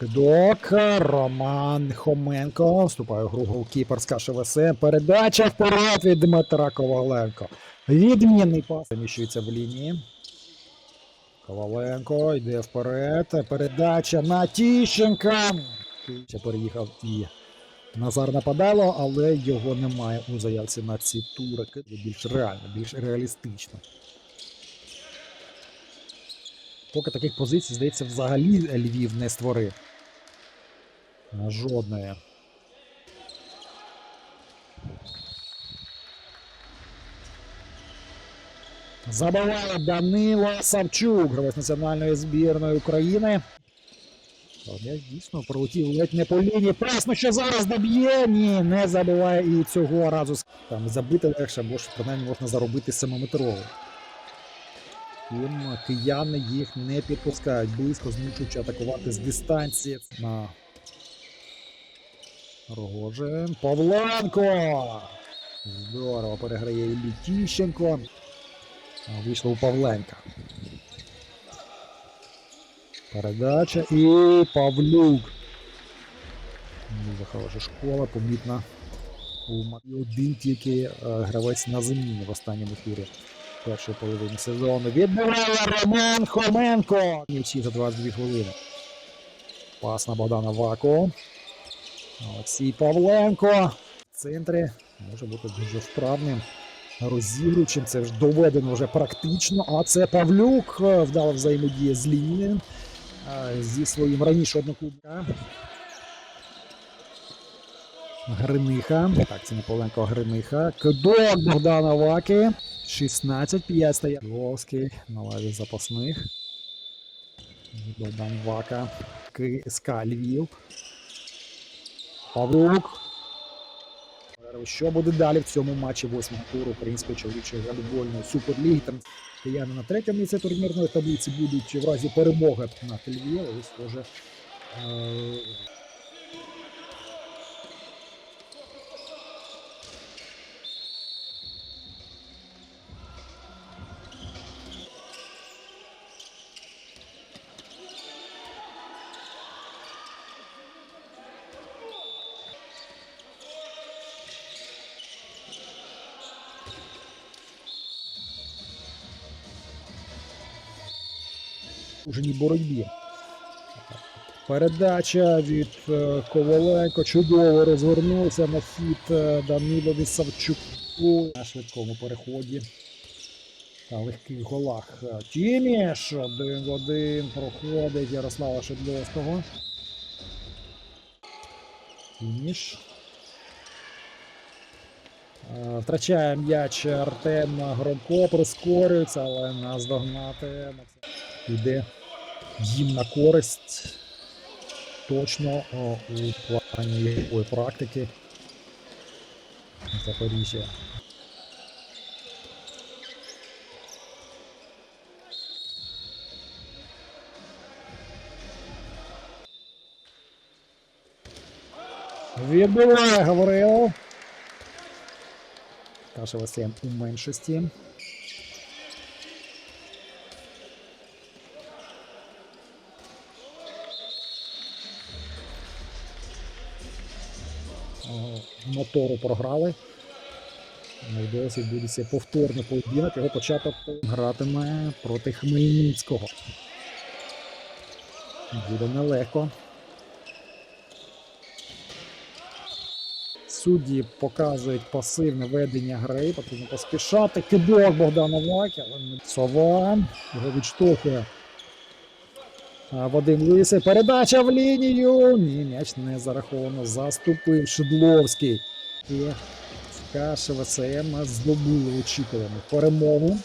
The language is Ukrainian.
Кидок, Роман Хоменко. Вступає в гру голкіпер з КШВС. Передача вперед від Дмитра Коваленко. Відмінний пас. Заміщується в лінії. Коваленко йде вперед. Передача на Тіщенка. Ще переїхав і Назар нападало, але його немає у заявці на ці турики. Більш реально, більш реалістично. Поки таких позицій, здається, взагалі Львів не створив. Жодної. Забиває Данило Савчук, гравець національної збірної України. Я дійсно пролетів ледь не по лінії. Пресно, що зараз доб'є. Ні, не забиває і цього разу. Там забити легше, бо ж принаймні можна заробити семиметровий. Втім, кияни їх не підпускають близько, змушуючи атакувати з дистанції на Рогожин. Павленко! Здорово переграє Іллі Тіщенко. Вийшло у Павленка. Передача і Павлюк. Дуже хороша школа, помітна. У і один тільки е, гравець на заміні в останньому турі першої половини сезону. Відбиває Роман Хоменко. М'ячі за 22 хвилини. Пас на Богдана Ваку. Олексій Павленко. В центрі може бути дуже вправним. Розігруючим, це вже доведено вже практично. А це Павлюк вдало взаємодіє з лінією зі своїм раніше одноклубником. Гриниха. Так, це не Павленко, а Гриниха. Кидок Богдана Ваки. 16-5 стає. Львовський на лаві запасних. Богдан Вака. КСК Львів. Павлук. Що буде далі в цьому матчі восьмого туру української чоловічої волейбольної суперліги? Там кияни на третьому місці турнірної таблиці будуть в разі перемоги на Львів. Ось схоже. Е,ужній боротьбі. Передача від е, Коваленко чудово розвернувся на хід е, Данилові Савчуку на швидкому переході та легких голах. Тіміш один в один проходить Ярослава Шедловського. Тіміш. Е, Втрачає м'яч Артем Громко, прискорюється, але наздогнати. Йде їм на користь точно у плані ігрової практики Запоріжжя. Відбиває Гаврилов. Кашева 7 у меншості. Мотору програли. Досі відбудеться повторний поєдинок. Його початок гратиме проти Хмельницького. Буде нелегко. Судді показують пасивне ведення гри, потрібно поспішати. Кидок Богдана не сова. Його відштовхує. Вадим Лисий. Передача в лінію. Ні, м'яч не зараховано. Заступив Шедловський. І Кашева СМ здобули очікувану перемогу.